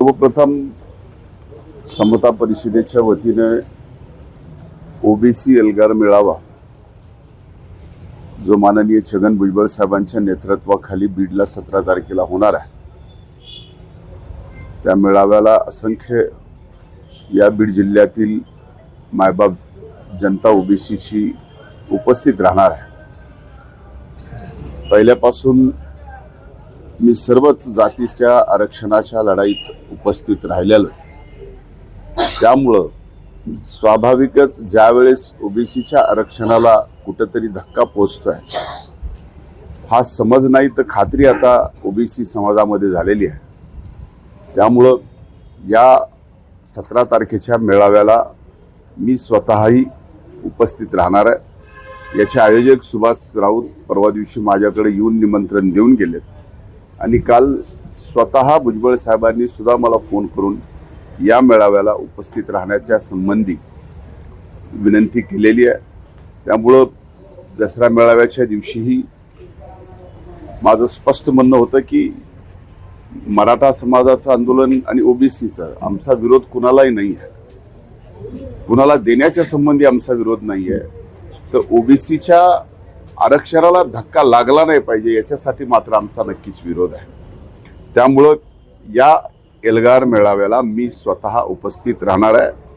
सर्वप्रथम समता परिषदेच्या वतीने ओबीसी एल्गार मेळावा जो माननीय छगन भुजबळ साहेबांच्या नेतृत्वाखाली बीडला सतरा तारखेला होणार आहे. त्या मेळाव्याला असंख्य या बीड जिल्ह्यातील मायबाप जनता ओबीसीशी उपस्थित राहणार आहे. पहिल्यापासून मी सर्वच जातीच्या आरक्षणाच्या लढाईत उपस्थित राहिलेलो त्यामुळं स्वाभाविकच ज्यावेळेस ओबीसीच्या आरक्षणाला कुठंतरी धक्का पोचतोय हा समज नाही तर खात्री आता ओबीसी समाजामध्ये झालेली आहे. त्यामुळं या सतरा तारखेच्या मेळाव्याला मी स्वतःही उपस्थित राहणार आहे. याचे आयोजक सुभाष राऊत परवा दिवशी माझ्याकडे येऊन निमंत्रण देऊन गेलेत. आणि काल स्वतः भुजबळ साहेबांनी सुद्धा मला फोन करून या मेळाव्याला उपस्थित राहण्याच्या संबंधी विनंती केलेली आहे. त्यामुळं दसरा मेळाव्याच्या दिवशीही माझं स्पष्ट म्हणणं होतं की मराठा समाजाचं आंदोलन आणि ओबीसीचं आमचा विरोध कुणालाही नाही आहे. कुणाला देण्याच्या संबंधी आमचा विरोध नाही आहे. तर ओबीसीच्या आरक्षणाला धक्का लागला नाही पाहिजे याच्यासाठी मात्र आमचा नक्कीच विरोध आहे. त्यामुळं या एल्गार मेळाव्याला मी स्वतः उपस्थित राहणार आहे.